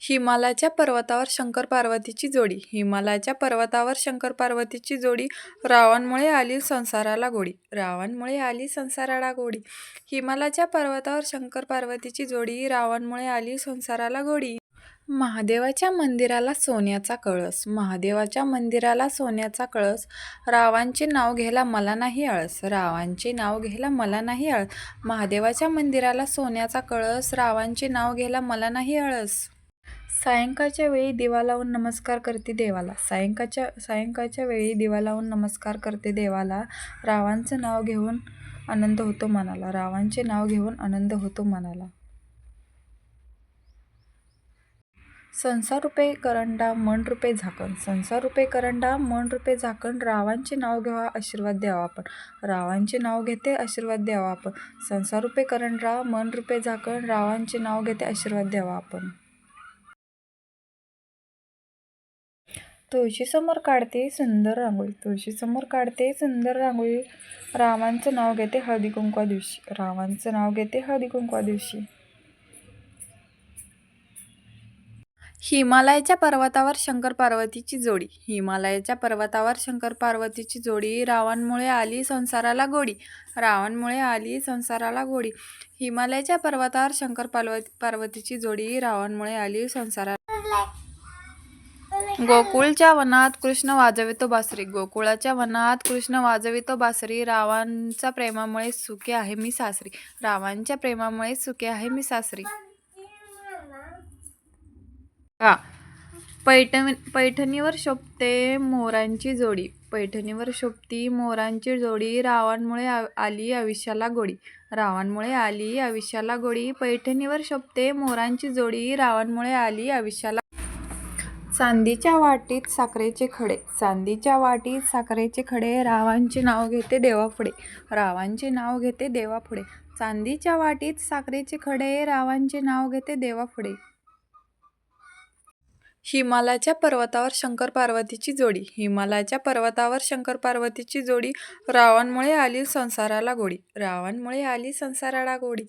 हिमालयाच्या पर्वतावर शंकर पार्वतीची जोडी. हिमालयाच्या पर्वतावर शंकर पार्वतीची जोडी रावणमुळे आली संसाराला गोडी. रावणमुळे आली संसाराला गोडी. हिमालयाच्या पर्वतावर शंकर पार्वतीची जोडी रावणमुळे आली संसाराला गोडी. महादेवाच्या मंदिराला सोन्याचा कळस. महादेवाच्या मंदिराला सोन्याचा कळस. रावांचे नाव घ्यायला मला नाही आळस. रावांचे नाव घ्यायला मला नाही आळस. महादेवाच्या मंदिराला सोन्याचा कळस. रावांचे नाव घ्यायला मला नाही आळस. सायंकाळच्या वेळी दिवा लावून नमस्कार करते देवाला. सायंकाळच्या सायंकाळच्या वेळी दिवा लावून नमस्कार करते देवाला. रावांचं नाव घेऊन आनंद होतो मनाला. रावांचे नाव घेऊन आनंद होतो मनाला. संसार रुपे करंडा मन रुपे झाकण. संसार रुपे करंडा मन रुपे झाकण रावांचे नाव घ्यावा आशीर्वाद द्यावा आपण. रावांचे नाव घेते आशीर्वाद द्यावा आपण. संसार रुपे करंडा मन रुपे झाकण रावांचे नाव घेते आशीर्वाद द्यावा आपण. तुळशीसमोर काढते सुंदर रांगोळी. तुळशीसमोर काढते सुंदर रांगोळी. रामांचं नाव घेते हळदी कुंकवा दिवशी. रामांचं नाव घेते हळदी कुंकवा दिवशी. हिमालयाच्या पर्वतावर शंकर पार्वतीची जोडी. हिमालयाच्या पर्वतावर शंकर पार्वतीची जोडी. रावणमुळे आली संसाराला गोडी. रावणमुळे आली संसाराला गोडी. हिमालयाच्या पर्वतावर शंकर पार्वती पार्वतीची जोडी. रावणमुळे आली संसाराला गोकुळच्या वनात कृष्ण वाजवितो बासरी. गोकुळाच्या वनात कृष्ण वाजवितो बासरी. रावांच्या प्रेमामुळे सुखे आहे मी सासरी. रावांच्या प्रेमामुळे सुखे आहे मी सासरी. हा. पैठण पैठणीवर शोभते मोरांची जोडी. पैठणीवर शोभती मोरांची जोडी. रावणमुळे आ- आली आयुष्याला गोडी. रावणमुळे आली आयुष्याला गोडी. पैठणीवर शोभते मोरांची जोडी. रावणमुळे आली आयुष्याला चांदीच्या वाटीत साखरेचे खडे. चांदीच्या वाटीत साखरेचे खडे रावांचे नाव घेते देवापुढे रावांचे नाव घेते देवापुढे चांदीच्या वाटीत साखरेचे खडे रावांचे नाव घेते देवापुढे हिमालयाच्या पर्वतावर शंकर पार्वतीची जोडी. हिमालयाच्या पर्वतावर शंकर पार्वतीची जोडी रावणमुळे आली संसाराला गोडी. रावणमुळे आली संसाराला गोडी.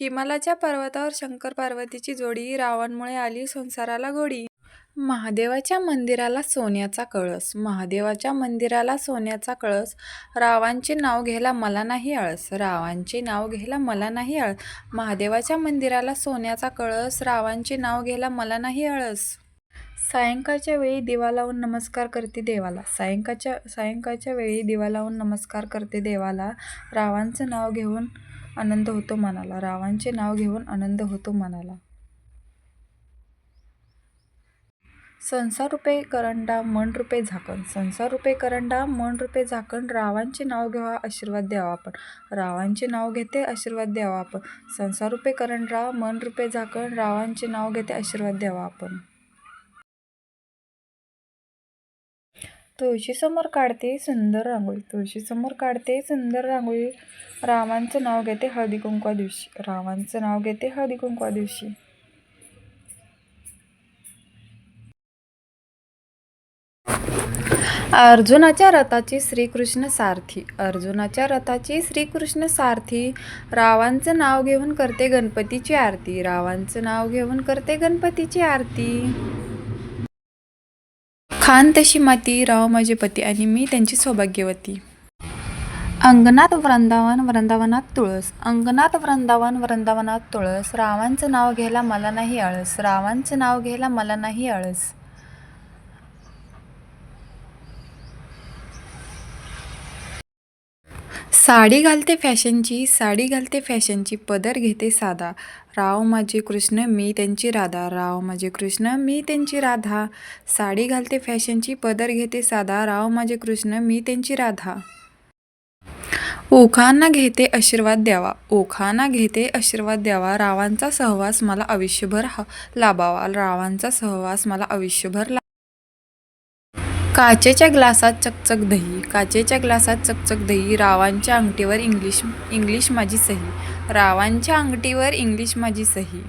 हिमालयाच्या पर्वतावर शंकर पार्वतीची जोडी रावणमुळे आली संसाराला गोडी. महादेवाच्या मंदिराला सोन्याचा कळस. महादेवाच्या मंदिराला सोन्याचा कळस. रावांचे नाव घ्यायला मला नाही आळस. रावांचे नाव घ्यायला मला नाही आळस. महादेवाच्या मंदिराला सोन्याचा कळस. रावांचे नाव घ्यायला मला नाही आळस. सायंकाळच्या वेळी दिवा लावून नमस्कार करते देवाला. सायंकाळच्या सायंकाळच्या वेळी दिवा लावून नमस्कार करते देवाला. रावांचं नाव घेऊन आनंद होतो मनाला. रावांचे नाव घेऊन आनंद होतो मनाला. संसार रुपे करंडा मन रुपे झाकण. संसार रुपे करंडा मन रुपे झाकण रावांचे नाव घ्यावा आशीर्वाद द्यावा आपण. रावांचे नाव घेते आशीर्वाद द्यावा आपण. संसार रुपे करंडा मन रुपे झाकण रावांचे नाव घेते आशीर्वाद द्यावा आपण. तुळशीसमोर काढते सुंदर रांगोळी. तुळशीसमोर काढते सुंदर रांगोळी. रामांचं नाव घेते हळदी कुंकवा दिवशी. रामांचं नाव घेते हळदी कुंकवा दिवशी. अर्जुनाच्या रथाची श्रीकृष्ण सारथी. अर्जुनाच्या रथाची श्रीकृष्ण सारथी रावांचं नाव घेऊन करते गणपतीची आरती. रावांचं नाव घेऊन करते गणपतीची आरती. खान तशी माती राव माझे पती आणि मी त्यांची सौभाग्यवती. अंगणात वृंदावन वृंदावनात तुळस. अंगणात वृंदावन वृंदावनात तुळस. रावांचं नाव घ्यायला मला नाही आळस. रावांचं नाव घ्यायला मला नाही आळस. साडी घालते फॅशनची साडी घालते फॅशनची पदर घेते साधा. राव माझे कृष्ण मी त्यांची राधा. राव माझे कृष्ण मी त्यांची राधा. साडी घालते फॅशनची पदर घेते साधा. राव माझे कृष्ण मी त्यांची राधा. ओखांना घेते आशीर्वाद द्यावा. ओखांना घेते आशीर्वाद द्यावा. रावांचा सहवास मला आयुष्यभर हा- लाभावा. रावांचा सहवास मला आयुष्यभर ला काचेच्या ग्लासात चकचक दही काचेच्या ग्लासात चकचक दही रावांच्या अंगठीवर इंग्लिश इंग्लिश माझी सही रावांच्या अंगठीवर इंग्लिश माझी सही.